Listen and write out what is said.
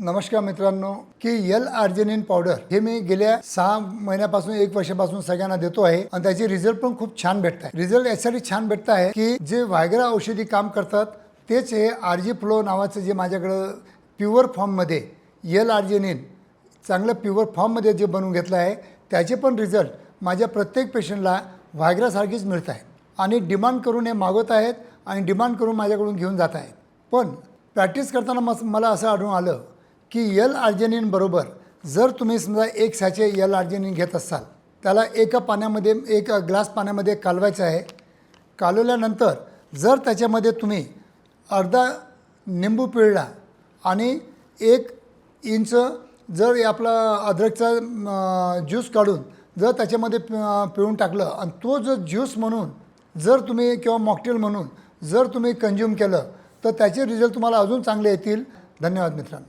नमस्कार मित्रांनो की यल आर्जेनिन पावडर हे मी गेल्या सहा महिन्यापासून एक वर्षापासून सगळ्यांना देतो आहे आणि त्याचे रिझल्ट पण खूप छान भेटत आहे. रिझल्ट यासाठी छान भेटत आहे की जे व्हायग्रा औषधी काम करतात तेच हे आरजी फ्लो नावाचं जे माझ्याकडं प्युअर फॉर्ममध्ये यल आर्जेनिन चांगलं प्युअर फॉर्ममध्ये जे बनवून घेतलं आहे त्याचे पण रिझल्ट माझ्या प्रत्येक पेशंटला व्हायग्रासारखीच मिळत आहे आणि डिमांड करून हे मागवत आहेत आणि डिमांड करून माझ्याकडून घेऊन जात आहेत. पण प्रॅक्टिस करताना मस मला असं आढळून आलं की यल आर्जेनिनबरोबर जर तुम्ही समजा एक सॅचे यल आर्जेनिन घेत असाल त्याला एका पाण्यामध्ये एक ग्लास पाण्यामध्ये कालवायचं आहे कालवल्यानंतर जर त्याच्यामध्ये तुम्ही अर्धा निंबू पिळला आणि एक इंच जर आपला अद्रकचा ज्यूस काढून जर त्याच्यामध्ये पिळून टाकलं आणि तो जो ज्यूस म्हणून जर तुम्ही किंवा मॉकटेल म्हणून जर तुम्ही कंझ्युम केलं तर त्याचे रिझल्ट तुम्हाला अजून चांगले येतील. धन्यवाद मित्रांनो.